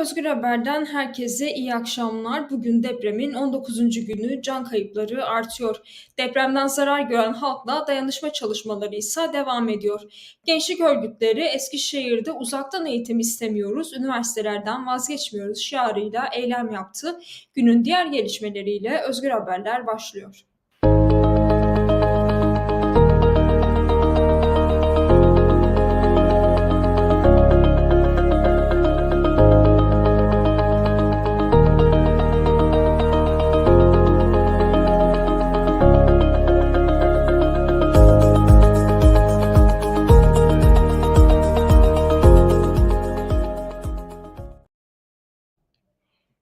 Özgür Haber'den herkese iyi akşamlar. Bugün depremin 19. günü can kayıpları artıyor. Depremden zarar gören halkla dayanışma çalışmaları ise devam ediyor. Gençlik örgütleri Eskişehir'de uzaktan eğitim istemiyoruz, üniversitelerden vazgeçmiyoruz şiarıyla eylem yaptı. Günün diğer gelişmeleriyle Özgür Haberler başlıyor.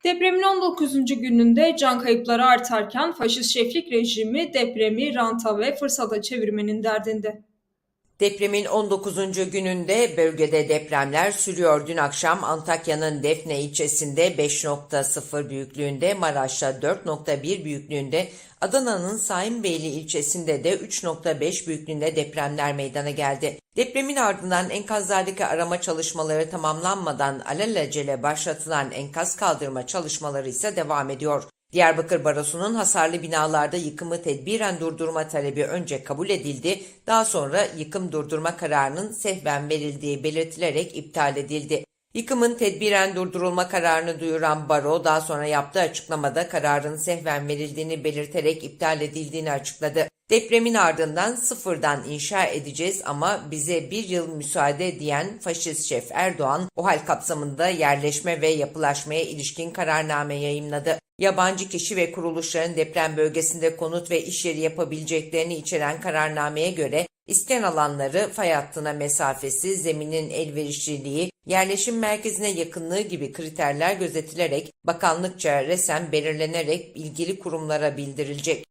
Depremin 19. gününde can kayıpları artarken faşist şeflik rejimi depremi ranta ve fırsata çevirmenin derdinde. Depremin 19. gününde bölgede depremler sürüyor. Dün akşam Antakya'nın Defne ilçesinde 5.0 büyüklüğünde, Maraş'ta 4.1 büyüklüğünde, Adana'nın Saimbeyli ilçesinde de 3.5 büyüklüğünde depremler meydana geldi. Depremin ardından enkazlardaki arama çalışmaları tamamlanmadan alelacele başlatılan enkaz kaldırma çalışmaları ise devam ediyor. Diyarbakır Barosu'nun hasarlı binalarda yıkımı tedbiren durdurma talebi önce kabul edildi, daha sonra yıkım durdurma kararının sehven verildiği belirtilerek iptal edildi. Yıkımın tedbiren durdurulma kararını duyuran baro daha sonra yaptığı açıklamada kararın sehven verildiğini belirterek iptal edildiğini açıkladı. Depremin ardından sıfırdan inşa edeceğiz ama bize bir yıl müsaade diyen faşist şef Erdoğan, o hal kapsamında yerleşme ve yapılaşmaya ilişkin kararname yayımladı. Yabancı kişi ve kuruluşların deprem bölgesinde konut ve iş yeri yapabileceklerini içeren kararnameye göre İsten alanları fay hattına mesafesi, zeminin elverişliliği, yerleşim merkezine yakınlığı gibi kriterler gözetilerek bakanlıkça resen belirlenerek ilgili kurumlara bildirilecek.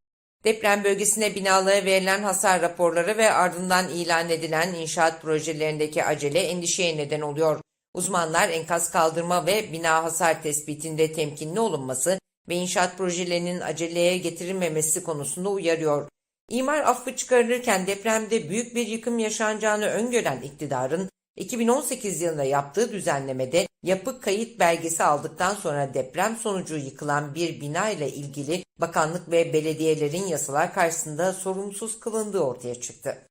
Deprem bölgesine binalara verilen hasar raporları ve ardından ilan edilen inşaat projelerindeki acele endişeye neden oluyor. Uzmanlar enkaz kaldırma ve bina hasar tespitinde temkinli olunması ve inşaat projelerinin aceleye getirilmemesi konusunda uyarıyor. İmar affı çıkarılırken depremde büyük bir yıkım yaşanacağını öngören iktidarın 2018 yılında yaptığı düzenlemede yapı kayıt belgesi aldıktan sonra deprem sonucu yıkılan bir bina ile ilgili bakanlık ve belediyelerin yasalar karşısında sorumsuz kılındığı ortaya çıktı.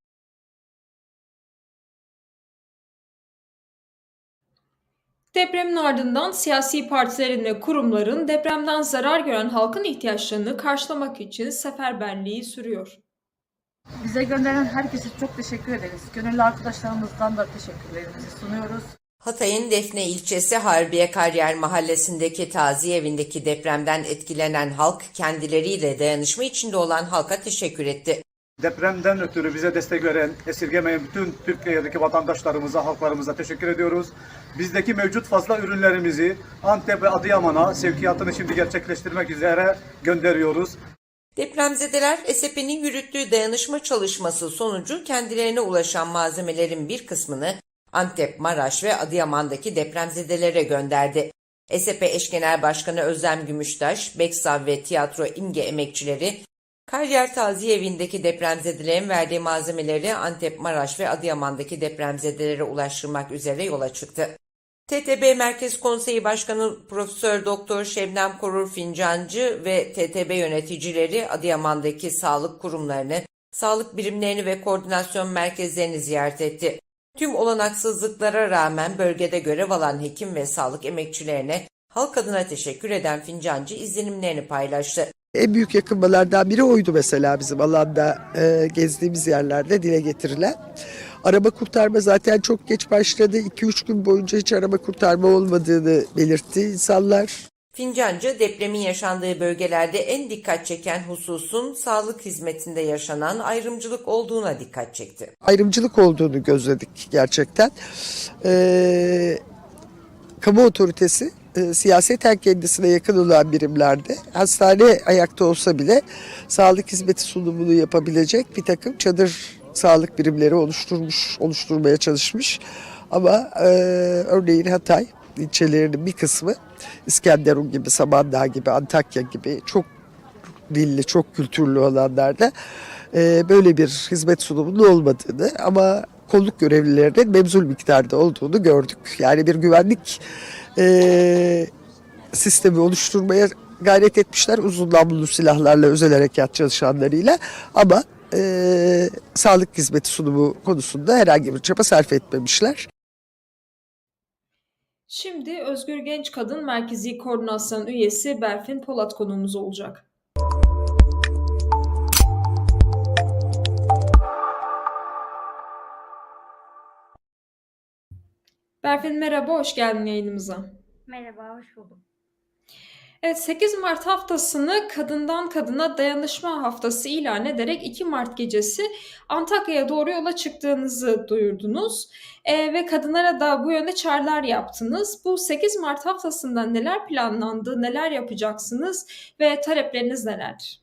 Depremin ardından siyasi partilerin ve kurumların depremden zarar gören halkın ihtiyaçlarını karşılamak için seferberliği sürüyor. Bize gönderen herkese çok teşekkür ederiz. Gönüllü arkadaşlarımızdan da teşekkürlerimizi sunuyoruz. Hatay'ın Defne ilçesi Harbiye Kariyer mahallesindeki taziye evindeki depremden etkilenen halk kendileriyle dayanışma içinde olan halka teşekkür etti. Depremden ötürü bize destek veren, esirgemeyen bütün Türkiye'deki vatandaşlarımıza, halklarımıza teşekkür ediyoruz. Bizdeki mevcut fazla ürünlerimizi Antep ve Adıyaman'a sevkiyatını şimdi gerçekleştirmek üzere gönderiyoruz. Depremzedeler SEP'nin yürüttüğü dayanışma çalışması sonucu kendilerine ulaşan malzemelerin bir kısmını Antep, Maraş ve Adıyaman'daki depremzedelere gönderdi. SEP Eş Genel Başkanı Özlem Gümüştaş, Beksav ve tiyatro imge emekçileri Kariyer Taziye Evi'ndeki depremzedelerin verdiği malzemeleri Antep, Maraş ve Adıyaman'daki depremzedelere ulaştırmak üzere yola çıktı. TTB Merkez Konseyi Başkanı Profesör Doktor Şebnem Korur Fincancı ve TTB yöneticileri Adıyaman'daki sağlık kurumlarını, sağlık birimlerini ve koordinasyon merkezlerini ziyaret etti. Tüm olanaksızlıklara rağmen bölgede görev alan hekim ve sağlık emekçilerine halk adına teşekkür eden Fincancı izlenimlerini paylaştı. En büyük yakınmalardan biri oydu mesela bizim alanda e, gezdiğimiz yerlerde dile getirilen. Araba kurtarma zaten çok geç başladı. 2-3 gün boyunca hiç araba kurtarma olmadığını belirtti insanlar. Fincancı depremin yaşandığı bölgelerde en dikkat çeken hususun sağlık hizmetinde yaşanan ayrımcılık olduğuna dikkat çekti. Ayrımcılık olduğunu gözledik gerçekten. Ee, kamu otoritesi e, siyaseten kendisine yakın olan birimlerde hastane ayakta olsa bile sağlık hizmeti sunumunu yapabilecek bir takım çadır sağlık birimleri oluşturmuş, oluşturmaya çalışmış. Ama e, örneğin Hatay ilçelerinin bir kısmı İskenderun gibi, Samandağ gibi, Antakya gibi çok dilli, çok kültürlü olanlarda e, böyle bir hizmet sunumunun olmadığını ama kolluk görevlilerinin memzul miktarda olduğunu gördük. Yani bir güvenlik e, sistemi oluşturmaya gayret etmişler uzun namlulu silahlarla özel harekat çalışanlarıyla ama e, sağlık hizmeti sunumu konusunda herhangi bir çaba sarf etmemişler. Şimdi Özgür Genç Kadın Merkezi Koordinasyon Üyesi Berfin Polat konuğumuz olacak. Berfin merhaba, hoş geldin yayınımıza. Merhaba, hoş buldum. Evet, 8 Mart haftasını Kadından Kadına Dayanışma Haftası ilan ederek 2 Mart gecesi Antakya'ya doğru yola çıktığınızı duyurdunuz. Ee, ve kadınlara da bu yönde çağrılar yaptınız. Bu 8 Mart haftasında neler planlandı, neler yapacaksınız ve talepleriniz neler?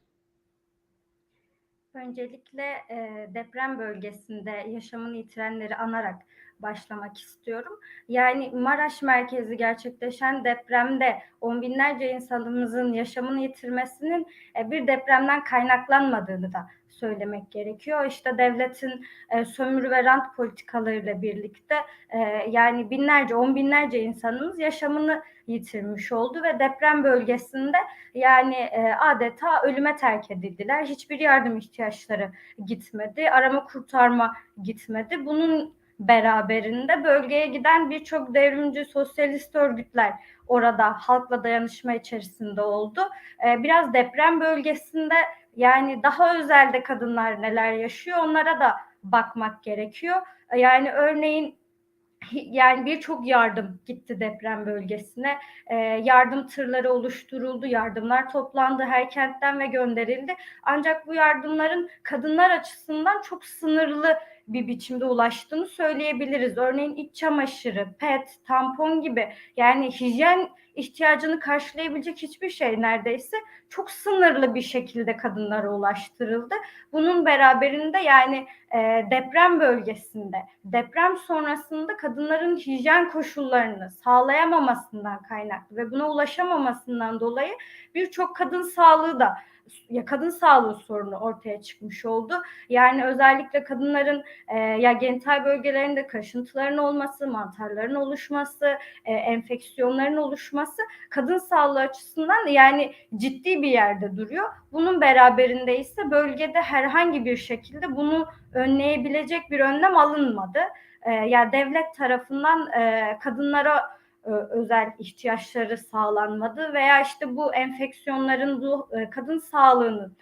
Öncelikle e, deprem bölgesinde yaşamını yitirenleri anarak başlamak istiyorum. Yani Maraş merkezi gerçekleşen depremde on binlerce insanımızın yaşamını yitirmesinin e, bir depremden kaynaklanmadığını da söylemek gerekiyor. İşte devletin e, sömürü ve rant politikalarıyla birlikte e, yani binlerce, on binlerce insanımız yaşamını yitirmiş oldu ve deprem bölgesinde yani adeta ölüme terk edildiler. Hiçbir yardım ihtiyaçları gitmedi. Arama kurtarma gitmedi. Bunun beraberinde bölgeye giden birçok devrimci sosyalist örgütler orada halkla dayanışma içerisinde oldu. E, biraz deprem bölgesinde yani daha özelde kadınlar neler yaşıyor onlara da bakmak gerekiyor. E, yani örneğin yani birçok yardım gitti deprem bölgesine. E, yardım tırları oluşturuldu, yardımlar toplandı her kentten ve gönderildi. Ancak bu yardımların kadınlar açısından çok sınırlı bir biçimde ulaştığını söyleyebiliriz. Örneğin iç çamaşırı, pet, tampon gibi yani hijyen ihtiyacını karşılayabilecek hiçbir şey neredeyse çok sınırlı bir şekilde kadınlara ulaştırıldı. Bunun beraberinde yani e, deprem bölgesinde, deprem sonrasında kadınların hijyen koşullarını sağlayamamasından kaynaklı ve buna ulaşamamasından dolayı birçok kadın sağlığı da ya kadın sağlığı sorunu ortaya çıkmış oldu. Yani özellikle kadınların e, ya genital bölgelerinde kaşıntıların olması, mantarların oluşması, e, enfeksiyonların oluşması kadın sağlığı açısından yani ciddi bir yerde duruyor. Bunun beraberinde ise bölgede herhangi bir şekilde bunu önleyebilecek bir önlem alınmadı. E, yani devlet tarafından e, kadınlara özel ihtiyaçları sağlanmadı veya işte bu enfeksiyonların bu kadın sağlığının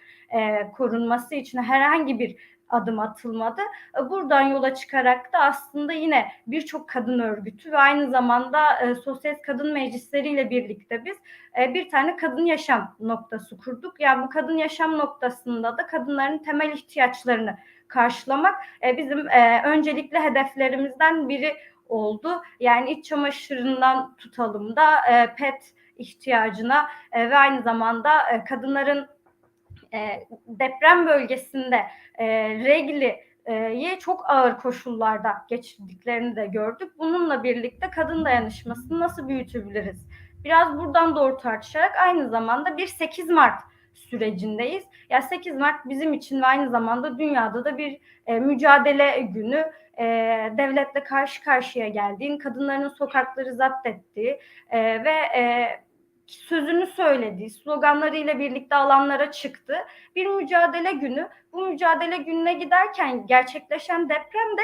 korunması için herhangi bir adım atılmadı. Buradan yola çıkarak da aslında yine birçok kadın örgütü ve aynı zamanda e, sosyalist kadın meclisleriyle birlikte biz e, bir tane kadın yaşam noktası kurduk. Yani bu kadın yaşam noktasında da kadınların temel ihtiyaçlarını karşılamak e, bizim e, öncelikli hedeflerimizden biri oldu. Yani iç çamaşırından tutalım da e, pet ihtiyacına e, ve aynı zamanda e, kadınların e, deprem bölgesinde e, regli e, çok ağır koşullarda geçirdiklerini de gördük. Bununla birlikte kadın dayanışmasını nasıl büyütebiliriz? Biraz buradan doğru tartışarak aynı zamanda bir 8 Mart sürecindeyiz. Ya 8 Mart bizim için ve aynı zamanda dünyada da bir e, mücadele günü e, devletle karşı karşıya geldiğin, kadınların sokakları zapt ettiği e, ve e, sözünü söylediği, sloganlarıyla birlikte alanlara çıktı. Bir mücadele günü. Bu mücadele gününe giderken gerçekleşen deprem de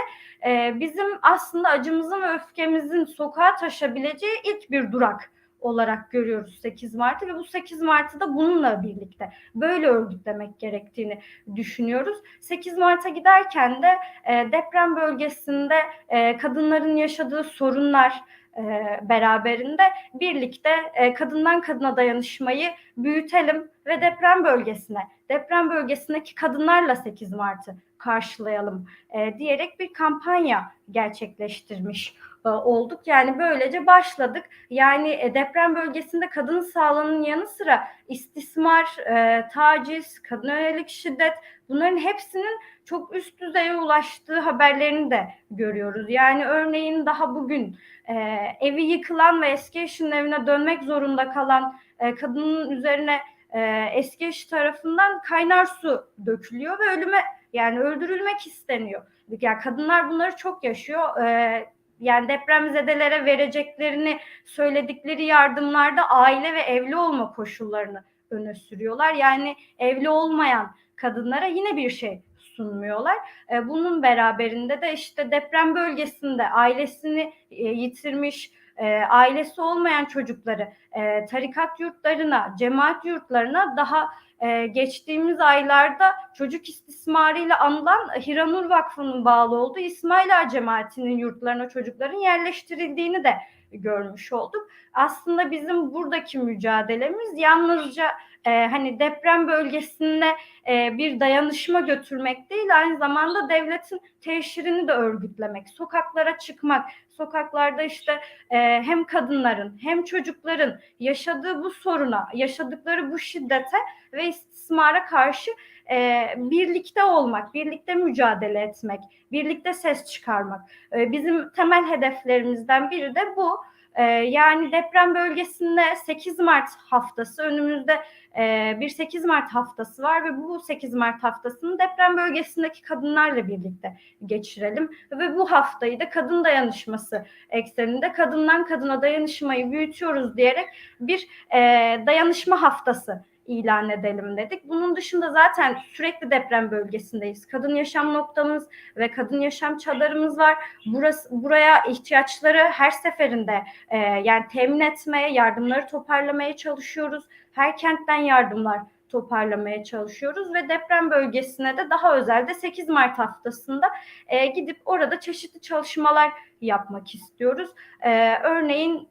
e, bizim aslında acımızın ve öfkemizin sokağa taşabileceği ilk bir durak olarak görüyoruz 8 Mart'ı ve bu 8 Mart'ı da bununla birlikte böyle örgütlemek gerektiğini düşünüyoruz. 8 Mart'a giderken de e, deprem bölgesinde e, kadınların yaşadığı sorunlar e, beraberinde birlikte e, kadından kadına dayanışmayı büyütelim ve deprem bölgesine, deprem bölgesindeki kadınlarla 8 Mart'ı karşılayalım e, diyerek bir kampanya gerçekleştirmiş olduk. Yani böylece başladık. Yani e, deprem bölgesinde kadın sağlığının yanı sıra istismar, e, taciz, kadın yönelik şiddet bunların hepsinin çok üst düzeye ulaştığı haberlerini de görüyoruz. Yani örneğin daha bugün e, evi yıkılan ve eski eşinin evine dönmek zorunda kalan e, kadının üzerine e, eski eşi tarafından kaynar su dökülüyor ve ölüme yani öldürülmek isteniyor. Yani kadınlar bunları çok yaşıyor. E, yani depremzedelere vereceklerini söyledikleri yardımlarda aile ve evli olma koşullarını öne sürüyorlar. Yani evli olmayan kadınlara yine bir şey sunmuyorlar. E, Bunun beraberinde de işte deprem bölgesinde ailesini e, yitirmiş, e, ailesi olmayan çocukları tarikat yurtlarına, cemaat yurtlarına daha e, geçtiğimiz aylarda çocuk istismarıyla anılan Hiranur Vakfı'nın bağlı olduğu İsmail Ağa cemaatinin yurtlarına çocukların yerleştirildiğini de görmüş olduk. Aslında bizim buradaki mücadelemiz yalnızca e, hani deprem bölgesinde e, bir dayanışma götürmek değil, aynı zamanda devletin teşhirini de örgütlemek, sokaklara çıkmak, sokaklarda işte e, hem kadınların hem çocukların yaşadığı bu soruna, yaşadıkları bu şiddete ve istismara karşı e, birlikte olmak, birlikte mücadele etmek, birlikte ses çıkarmak. E, bizim temel hedeflerimizden biri de bu. E, yani deprem bölgesinde 8 Mart haftası önümüzde e, bir 8 Mart haftası var ve bu 8 Mart haftasını deprem bölgesindeki kadınlarla birlikte geçirelim ve bu haftayı da kadın dayanışması ekseninde kadından kadına dayanışmayı büyütüyoruz diyerek bir e, dayanışma haftası ilan edelim dedik. Bunun dışında zaten sürekli deprem bölgesindeyiz. Kadın yaşam noktamız ve kadın yaşam çadırımız var. Burası buraya ihtiyaçları her seferinde e, yani temin etmeye, yardımları toparlamaya çalışıyoruz. Her kentten yardımlar toparlamaya çalışıyoruz ve deprem bölgesine de daha özelde 8 Mart haftasında e, gidip orada çeşitli çalışmalar yapmak istiyoruz. E, örneğin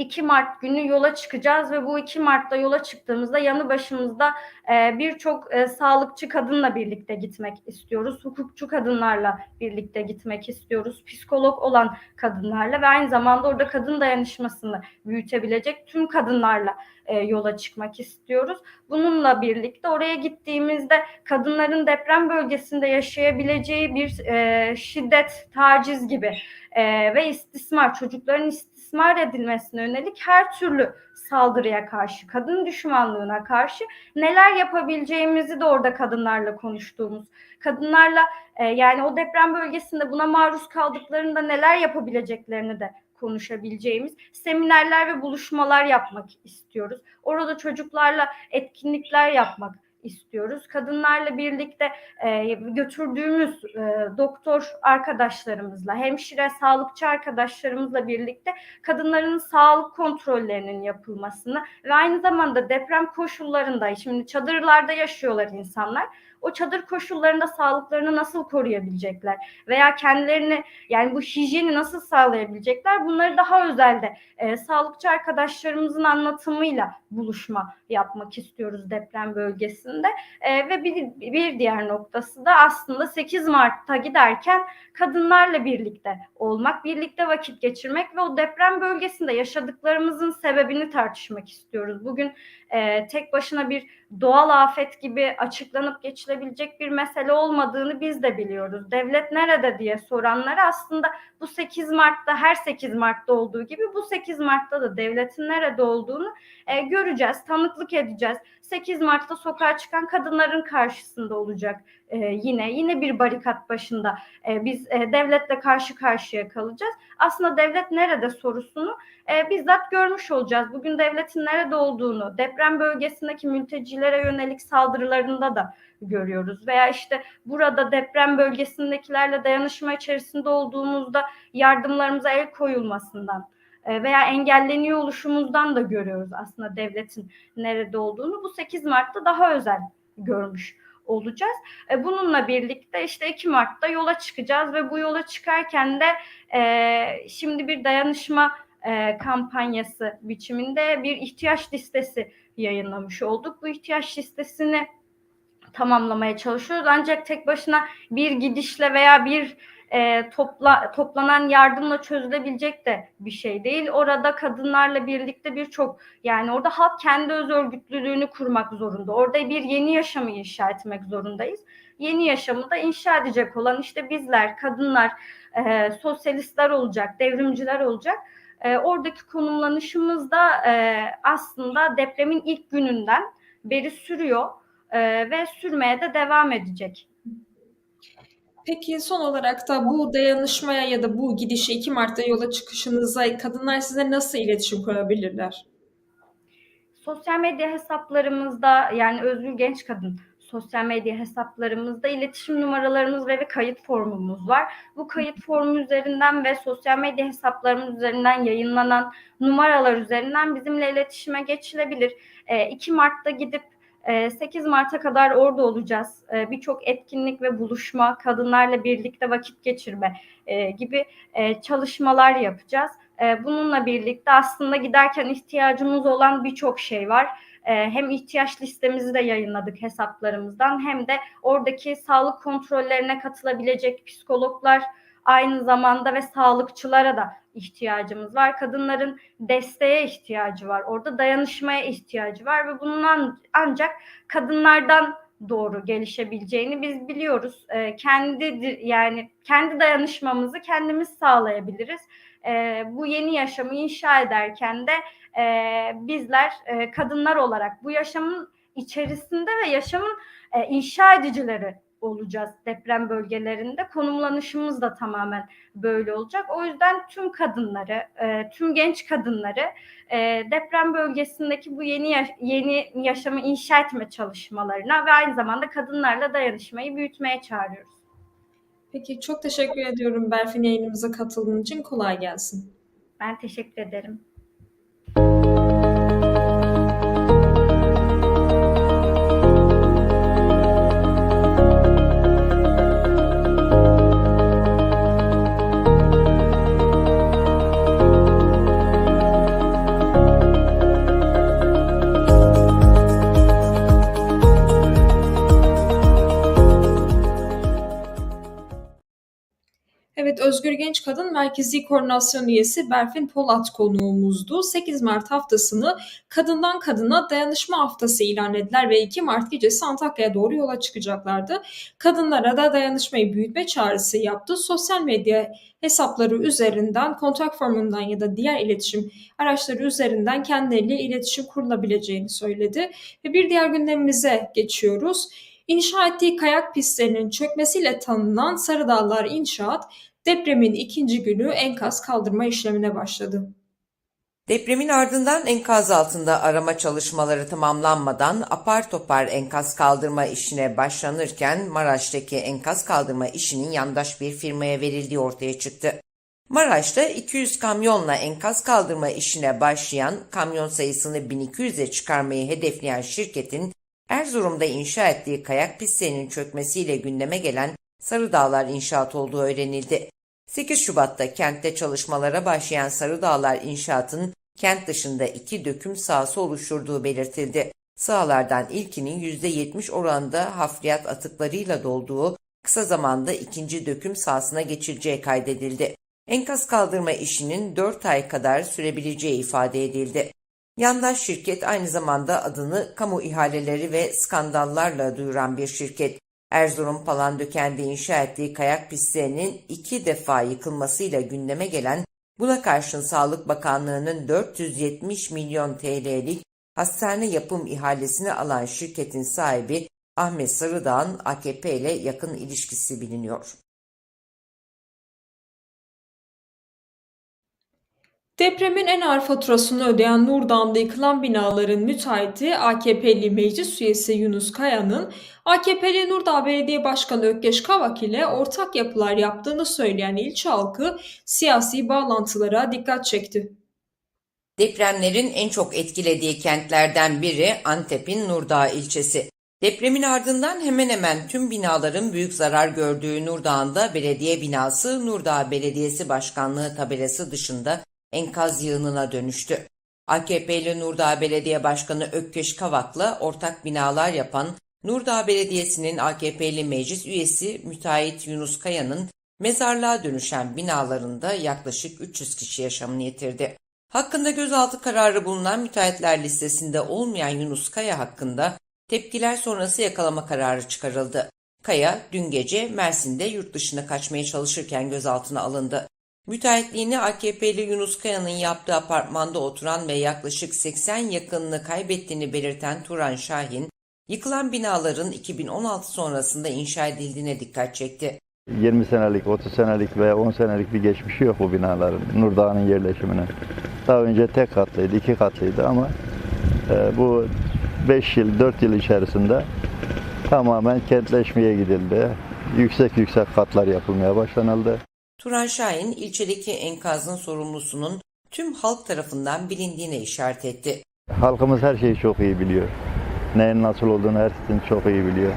2 Mart günü yola çıkacağız ve bu 2 Mart'ta yola çıktığımızda yanı başımızda e, birçok e, sağlıkçı kadınla birlikte gitmek istiyoruz. Hukukçu kadınlarla birlikte gitmek istiyoruz. Psikolog olan kadınlarla ve aynı zamanda orada kadın dayanışmasını büyütebilecek tüm kadınlarla e, yola çıkmak istiyoruz. Bununla birlikte oraya gittiğimizde kadınların deprem bölgesinde yaşayabileceği bir e, şiddet, taciz gibi e, ve istismar, çocukların istismar edilmesine yönelik her türlü saldırıya karşı, kadın düşmanlığına karşı neler yapabileceğimizi de orada kadınlarla konuştuğumuz, kadınlarla e, yani o deprem bölgesinde buna maruz kaldıklarında neler yapabileceklerini de konuşabileceğimiz seminerler ve buluşmalar yapmak istiyoruz. Orada çocuklarla etkinlikler yapmak istiyoruz. Kadınlarla birlikte e, götürdüğümüz e, doktor arkadaşlarımızla, hemşire, sağlıkçı arkadaşlarımızla birlikte kadınların sağlık kontrollerinin yapılmasını ve aynı zamanda deprem koşullarında, şimdi çadırlarda yaşıyorlar insanlar. O çadır koşullarında sağlıklarını nasıl koruyabilecekler veya kendilerini yani bu hijyeni nasıl sağlayabilecekler bunları daha özelde e, sağlıkçı arkadaşlarımızın anlatımıyla buluşma yapmak istiyoruz deprem bölgesinde. E, ve bir, bir diğer noktası da aslında 8 Mart'ta giderken kadınlarla birlikte olmak, birlikte vakit geçirmek ve o deprem bölgesinde yaşadıklarımızın sebebini tartışmak istiyoruz. Bugün e, tek başına bir doğal afet gibi açıklanıp geçilebilecek bir mesele olmadığını biz de biliyoruz. Devlet nerede diye soranlara aslında bu 8 Mart'ta her 8 Mart'ta olduğu gibi bu 8 Mart'ta da devletin nerede olduğunu e, göreceğiz, tanıklık edeceğiz. 8 Mart'ta sokağa çıkan kadınların karşısında olacak e, yine yine bir barikat başında e, biz e, devletle karşı karşıya kalacağız. Aslında devlet nerede sorusunu e, bizzat görmüş olacağız. Bugün devletin nerede olduğunu deprem bölgesindeki mültecilere yönelik saldırılarında da görüyoruz. Veya işte burada deprem bölgesindekilerle dayanışma içerisinde olduğumuzda yardımlarımıza el koyulmasından veya engelleniyor oluşumuzdan da görüyoruz aslında devletin nerede olduğunu. Bu 8 Mart'ta daha özel görmüş olacağız. E, bununla birlikte işte 2 Mart'ta yola çıkacağız ve bu yola çıkarken de e, şimdi bir dayanışma e, kampanyası biçiminde bir ihtiyaç listesi yayınlamış olduk. Bu ihtiyaç listesini tamamlamaya çalışıyoruz. Ancak tek başına bir gidişle veya bir e, topla, toplanan yardımla çözülebilecek de bir şey değil. Orada kadınlarla birlikte birçok yani orada halk kendi öz örgütlülüğünü kurmak zorunda. Orada bir yeni yaşamı inşa etmek zorundayız. Yeni yaşamı da inşa edecek olan işte bizler, kadınlar, e, sosyalistler olacak, devrimciler olacak. E, oradaki konumlanışımız da e, aslında depremin ilk gününden beri sürüyor e, ve sürmeye de devam edecek. Peki son olarak da bu dayanışmaya ya da bu gidişe 2 Mart'ta yola çıkışınıza kadınlar size nasıl iletişim kurabilirler? Sosyal medya hesaplarımızda yani Özgür Genç Kadın sosyal medya hesaplarımızda iletişim numaralarımız ve kayıt formumuz var. Bu kayıt formu üzerinden ve sosyal medya hesaplarımız üzerinden yayınlanan numaralar üzerinden bizimle iletişime geçilebilir. E, 2 Mart'ta gidip 8 Mart'a kadar orada olacağız. E, Birçok etkinlik ve buluşma, kadınlarla birlikte vakit geçirme e, gibi e, çalışmalar yapacağız. E, Bununla birlikte aslında giderken ihtiyacımız olan birçok şey var. Hem ihtiyaç listemizi de yayınladık hesaplarımızdan hem de oradaki sağlık kontrollerine katılabilecek psikologlar aynı zamanda ve sağlıkçılara da ihtiyacımız var. Kadınların desteğe ihtiyacı var. Orada dayanışmaya ihtiyacı var ve bunun an- ancak kadınlardan doğru gelişebileceğini biz biliyoruz. E, kendi yani kendi dayanışmamızı kendimiz sağlayabiliriz. E, bu yeni yaşamı inşa ederken de e, bizler e, kadınlar olarak bu yaşamın içerisinde ve yaşamın e, inşa edicileri olacağız deprem bölgelerinde. Konumlanışımız da tamamen böyle olacak. O yüzden tüm kadınları, e, tüm genç kadınları e, deprem bölgesindeki bu yeni yaş- yeni yaşamı inşa etme çalışmalarına ve aynı zamanda kadınlarla dayanışmayı büyütmeye çağırıyoruz. Peki çok teşekkür ediyorum Berfin yayınımıza katıldığın için. Kolay gelsin. Ben teşekkür ederim. Evet, Özgür Genç Kadın Merkezi Koordinasyon Üyesi Berfin Polat konuğumuzdu. 8 Mart haftasını Kadından Kadına Dayanışma Haftası ilan ettiler ve 2 Mart gecesi Antakya'ya doğru yola çıkacaklardı. Kadınlara da dayanışmayı büyütme çağrısı yaptı. Sosyal medya hesapları üzerinden, kontak formundan ya da diğer iletişim araçları üzerinden kendileriyle iletişim kurulabileceğini söyledi. Ve bir diğer gündemimize geçiyoruz. İnşa ettiği kayak pistlerinin çökmesiyle tanınan Sarıdağlar İnşaat, depremin ikinci günü enkaz kaldırma işlemine başladı. Depremin ardından enkaz altında arama çalışmaları tamamlanmadan apar topar enkaz kaldırma işine başlanırken Maraş'taki enkaz kaldırma işinin yandaş bir firmaya verildiği ortaya çıktı. Maraş'ta 200 kamyonla enkaz kaldırma işine başlayan kamyon sayısını 1200'e çıkarmayı hedefleyen şirketin Erzurum'da inşa ettiği kayak pistlerinin çökmesiyle gündeme gelen Sarıdağlar İnşaat olduğu öğrenildi. 8 Şubat'ta kentte çalışmalara başlayan Sarıdağlar İnşaat'ın kent dışında iki döküm sahası oluşturduğu belirtildi. Sahalardan ilkinin %70 oranında hafriyat atıklarıyla dolduğu kısa zamanda ikinci döküm sahasına geçileceği kaydedildi. Enkaz kaldırma işinin 4 ay kadar sürebileceği ifade edildi. Yandaş şirket aynı zamanda adını kamu ihaleleri ve skandallarla duyuran bir şirket. Erzurum Palandöken'de inşa ettiği kayak pistlerinin iki defa yıkılmasıyla gündeme gelen buna karşın Sağlık Bakanlığı'nın 470 milyon TL'lik hastane yapım ihalesini alan şirketin sahibi Ahmet Sarıdağ'ın AKP ile yakın ilişkisi biliniyor. Depremin en ağır faturasını ödeyen Nurdağ'da yıkılan binaların müteahhiti AKP'li meclis üyesi Yunus Kaya'nın AKP'li Nurdağ Belediye Başkanı Ökkeş Kavak ile ortak yapılar yaptığını söyleyen ilçe halkı siyasi bağlantılara dikkat çekti. Depremlerin en çok etkilediği kentlerden biri Antep'in Nurdağ ilçesi. Depremin ardından hemen hemen tüm binaların büyük zarar gördüğü Nurdağ'ında belediye binası Nurdağ Belediyesi Başkanlığı tabelası dışında enkaz yığınına dönüştü. AKP'li Nurdağ Belediye Başkanı Ökkeş Kavak'la ortak binalar yapan Nurdağ Belediyesi'nin AKP'li meclis üyesi müteahhit Yunus Kaya'nın mezarlığa dönüşen binalarında yaklaşık 300 kişi yaşamını yitirdi. Hakkında gözaltı kararı bulunan müteahhitler listesinde olmayan Yunus Kaya hakkında tepkiler sonrası yakalama kararı çıkarıldı. Kaya dün gece Mersin'de yurt dışına kaçmaya çalışırken gözaltına alındı. Müteahhitliğini AKP'li Yunus Kaya'nın yaptığı apartmanda oturan ve yaklaşık 80 yakınını kaybettiğini belirten Turan Şahin, yıkılan binaların 2016 sonrasında inşa edildiğine dikkat çekti 20 senelik, 30 senelik veya 10 senelik bir geçmişi yok bu binaların Nurdağ'ın yerleşiminin. Daha önce tek katlıydı, iki katlıydı ama e, bu 5 yıl, 4 yıl içerisinde tamamen kentleşmeye gidildi. Yüksek yüksek katlar yapılmaya başlanıldı. Turan Şahin ilçedeki enkazın sorumlusunun tüm halk tarafından bilindiğine işaret etti. Halkımız her şeyi çok iyi biliyor. Neyin nasıl olduğunu herkesin çok iyi biliyor.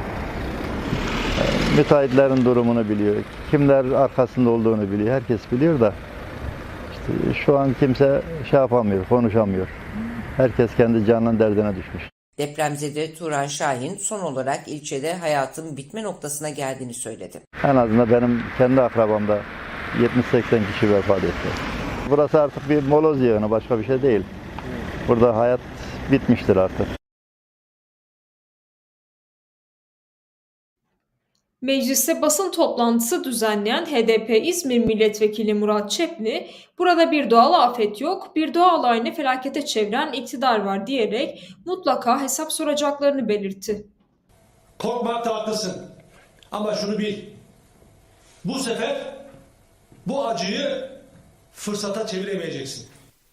Müteahhitlerin durumunu biliyor. Kimler arkasında olduğunu biliyor. Herkes biliyor da işte şu an kimse şey yapamıyor, konuşamıyor. Herkes kendi canının derdine düşmüş. Depremzede Turan Şahin son olarak ilçede hayatın bitme noktasına geldiğini söyledi. En azından benim kendi akrabamda 70-80 kişi vefat etti. Burası artık bir moloz yığını, başka bir şey değil. Burada hayat bitmiştir artık. Mecliste basın toplantısı düzenleyen HDP İzmir Milletvekili Murat Çepni, burada bir doğal afet yok, bir doğa olayını felakete çeviren iktidar var diyerek mutlaka hesap soracaklarını belirtti. Korkmakta haklısın. Ama şunu bil. Bu sefer bu acıyı fırsata çeviremeyeceksin.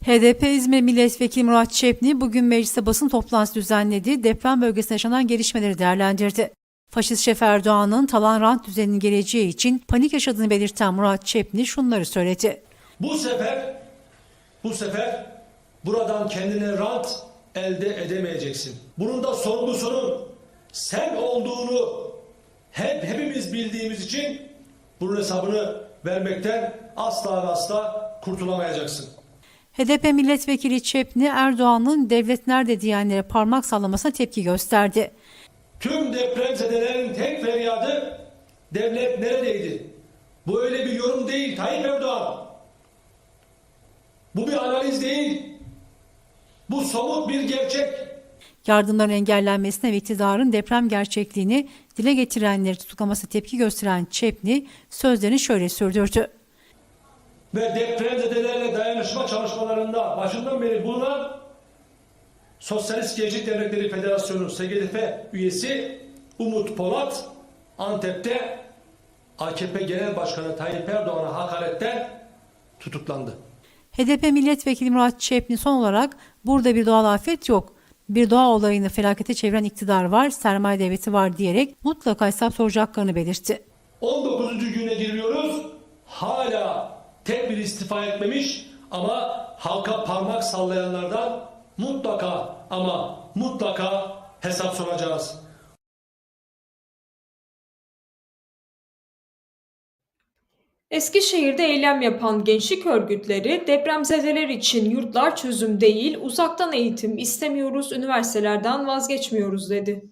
HDP İzmir Milletvekili Murat Çepni bugün mecliste basın toplantısı düzenledi, deprem bölgesinde yaşanan gelişmeleri değerlendirdi. Faşist şef Erdoğan'ın talan rant düzeninin geleceği için panik yaşadığını belirten Murat Çepni şunları söyledi. Bu sefer bu sefer buradan kendine rant elde edemeyeceksin. Bunun da sorumlusunun sen olduğunu hep hepimiz bildiğimiz için bunun hesabını vermekten asla asla kurtulamayacaksın. HDP milletvekili Çepni Erdoğan'ın devlet nerede diyenlere parmak sallamasına tepki gösterdi. Tüm depremzedelerin tek feryadı devlet neredeydi? Bu öyle bir yorum değil Tayyip Erdoğan. Bu bir analiz değil. Bu somut bir gerçek. Yardımların engellenmesine ve iktidarın deprem gerçekliğini dile getirenleri tutuklaması tepki gösteren Çepni sözlerini şöyle sürdürdü. Ve depremzedelerle dayanışma çalışmalarında başından beri bulunan Sosyalist Gençlik Dernekleri Federasyonu SGDF üyesi Umut Polat Antep'te AKP Genel Başkanı Tayyip Erdoğan'a hakaretten tutuklandı. HDP milletvekili Murat Çepni son olarak burada bir doğal afet yok. Bir doğa olayını felakete çeviren iktidar var, sermaye devleti var diyerek mutlaka hesap soracaklarını belirtti. 19. güne giriyoruz. Hala tek bir istifa etmemiş ama halka parmak sallayanlardan mutlaka ama mutlaka hesap soracağız. Eskişehir'de eylem yapan gençlik örgütleri depremzedeler için yurtlar çözüm değil, uzaktan eğitim istemiyoruz, üniversitelerden vazgeçmiyoruz dedi.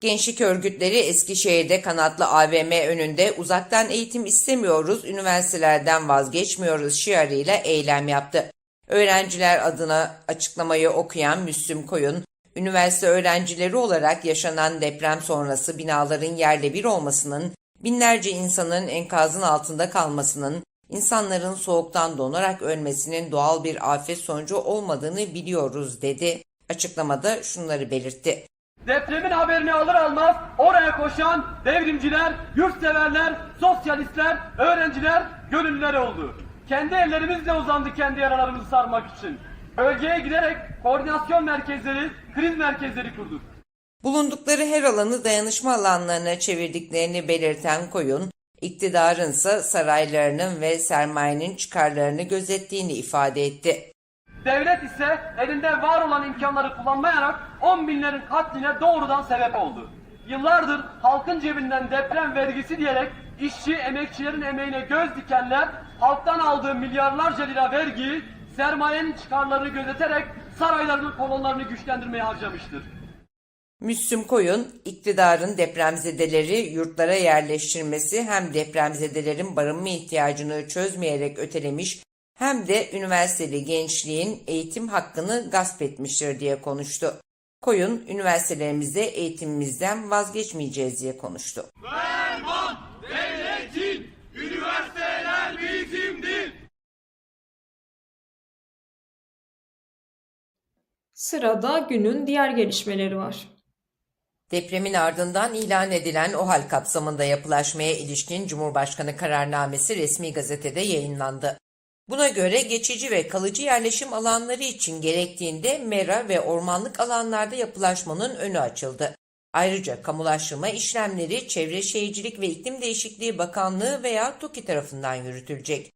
Gençlik örgütleri Eskişehir'de kanatlı AVM önünde uzaktan eğitim istemiyoruz, üniversitelerden vazgeçmiyoruz şiarıyla eylem yaptı. Öğrenciler adına açıklamayı okuyan Müslüm Koyun, üniversite öğrencileri olarak yaşanan deprem sonrası binaların yerle bir olmasının, binlerce insanın enkazın altında kalmasının, insanların soğuktan donarak ölmesinin doğal bir afet sonucu olmadığını biliyoruz dedi. Açıklamada şunları belirtti. Depremin haberini alır almaz oraya koşan devrimciler, yurtseverler, sosyalistler, öğrenciler, gönüllüler oldu. Kendi ellerimizle uzandık kendi yaralarımızı sarmak için. Bölgeye giderek koordinasyon merkezleri, kriz merkezleri kurduk. Bulundukları her alanı dayanışma alanlarına çevirdiklerini belirten Koyun, iktidarınsa saraylarının ve sermayenin çıkarlarını gözettiğini ifade etti. Devlet ise elinde var olan imkanları kullanmayarak on binlerin katline doğrudan sebep oldu. Yıllardır halkın cebinden deprem vergisi diyerek işçi, emekçilerin emeğine göz dikenler halktan aldığı milyarlarca lira vergiyi sermayenin çıkarlarını gözeterek saraylarının kolonlarını güçlendirmeye harcamıştır. Müslüm Koyun, iktidarın depremzedeleri yurtlara yerleştirmesi hem depremzedelerin barınma ihtiyacını çözmeyerek ötelemiş hem de üniversiteli gençliğin eğitim hakkını gasp etmiştir diye konuştu. Koyun, üniversitelerimizde eğitimimizden vazgeçmeyeceğiz diye konuştu. Sırada günün diğer gelişmeleri var. Depremin ardından ilan edilen OHAL kapsamında yapılaşmaya ilişkin Cumhurbaşkanı kararnamesi resmi gazetede yayınlandı. Buna göre geçici ve kalıcı yerleşim alanları için gerektiğinde mera ve ormanlık alanlarda yapılaşmanın önü açıldı. Ayrıca kamulaştırma işlemleri Çevre Şehircilik ve İklim Değişikliği Bakanlığı veya TOKİ tarafından yürütülecek.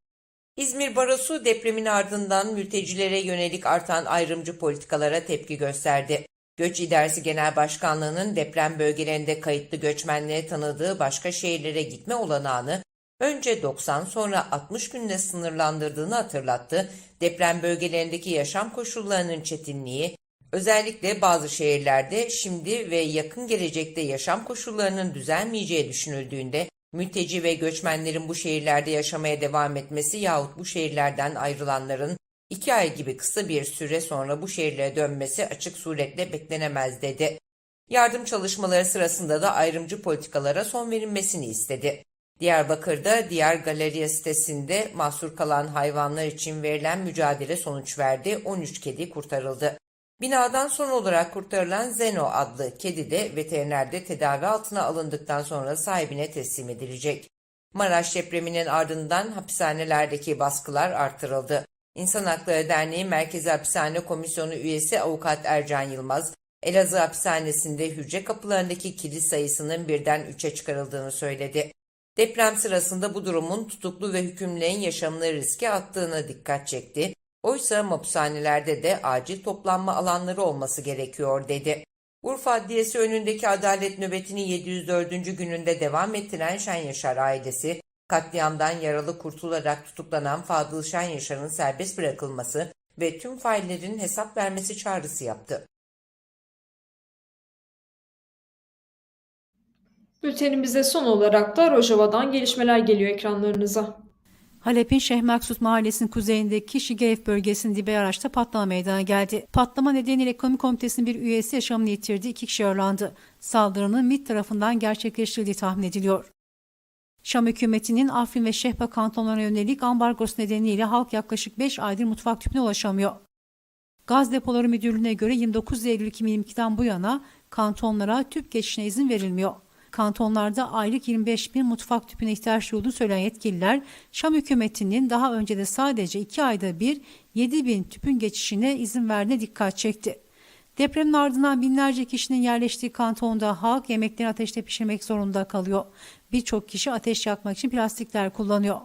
İzmir Barosu depremin ardından mültecilere yönelik artan ayrımcı politikalara tepki gösterdi. Göç İdaresi Genel Başkanlığı'nın deprem bölgelerinde kayıtlı göçmenlere tanıdığı başka şehirlere gitme olanağını önce 90 sonra 60 günle sınırlandırdığını hatırlattı. Deprem bölgelerindeki yaşam koşullarının çetinliği, özellikle bazı şehirlerde şimdi ve yakın gelecekte yaşam koşullarının düzelmeyeceği düşünüldüğünde mülteci ve göçmenlerin bu şehirlerde yaşamaya devam etmesi yahut bu şehirlerden ayrılanların iki ay gibi kısa bir süre sonra bu şehirlere dönmesi açık suretle beklenemez dedi. Yardım çalışmaları sırasında da ayrımcı politikalara son verilmesini istedi. Diyarbakır'da Diyar Galeriya sitesinde mahsur kalan hayvanlar için verilen mücadele sonuç verdi. 13 kedi kurtarıldı. Binadan son olarak kurtarılan Zeno adlı kedi de veterinerde tedavi altına alındıktan sonra sahibine teslim edilecek. Maraş depreminin ardından hapishanelerdeki baskılar artırıldı. İnsan Hakları Derneği Merkezi Hapishane Komisyonu üyesi Avukat Ercan Yılmaz, Elazığ hapishanesinde hücre kapılarındaki kilit sayısının birden 3'e çıkarıldığını söyledi. Deprem sırasında bu durumun tutuklu ve hükümlülerin yaşamını riske attığına dikkat çekti. Oysa hapishanelerde de acil toplanma alanları olması gerekiyor dedi. Urfa Adliyesi önündeki adalet nöbetini 704. gününde devam ettiren Şen Yaşar ailesi, katliamdan yaralı kurtularak tutuklanan Fadıl Şen Yaşar'ın serbest bırakılması ve tüm faillerin hesap vermesi çağrısı yaptı. Bültenimizde son olarak da Rojava'dan gelişmeler geliyor ekranlarınıza. Halep'in Şeyh Maksut Mahallesi'nin kuzeyindeki Şigeyf bölgesinde bir araçta patlama meydana geldi. Patlama nedeniyle ekonomi komitesinin bir üyesi yaşamını yitirdi, iki kişi yaralandı. Saldırının MİT tarafından gerçekleştirildiği tahmin ediliyor. Şam hükümetinin Afrin ve Şehba kantonlarına yönelik ambargosu nedeniyle halk yaklaşık 5 aydır mutfak tüpüne ulaşamıyor. Gaz Depoları Müdürlüğü'ne göre 29 Eylül 2022'den bu yana kantonlara tüp geçişine izin verilmiyor. Kantonlarda aylık 25 bin mutfak tüpüne ihtiyaç duyulduğunu söyleyen yetkililer, Şam hükümetinin daha önce de sadece 2 ayda bir 7 bin tüpün geçişine izin verdiğine dikkat çekti. Depremin ardından binlerce kişinin yerleştiği kantonda halk yemekleri ateşte pişirmek zorunda kalıyor. Birçok kişi ateş yakmak için plastikler kullanıyor.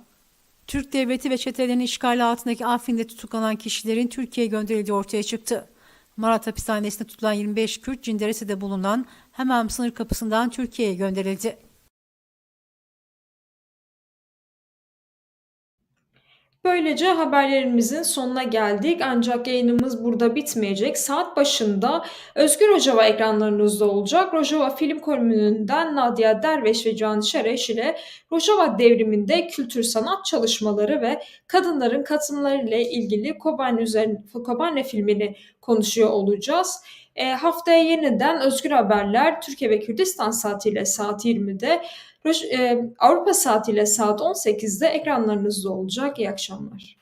Türk devleti ve çetelerinin işgali altındaki Afrin'de tutuklanan kişilerin Türkiye'ye gönderildiği ortaya çıktı. Marat hapishanesinde tutulan 25 Kürt Cinderese'de bulunan hemen sınır kapısından Türkiye'ye gönderildi. Böylece haberlerimizin sonuna geldik ancak yayınımız burada bitmeyecek. Saat başında Özgür Rojava ekranlarınızda olacak. Rojava Film Kolümnünden Nadia Derveş ve Can Şereş ile Rojava devriminde kültür sanat çalışmaları ve kadınların katılımları ile ilgili Kobane, üzerine, Kobane filmini konuşuyor olacağız. E, haftaya yeniden Özgür Haberler Türkiye ve Kürdistan saatiyle saat 20'de Roj- e, Avrupa saatiyle saat 18'de ekranlarınızda olacak. İyi akşamlar.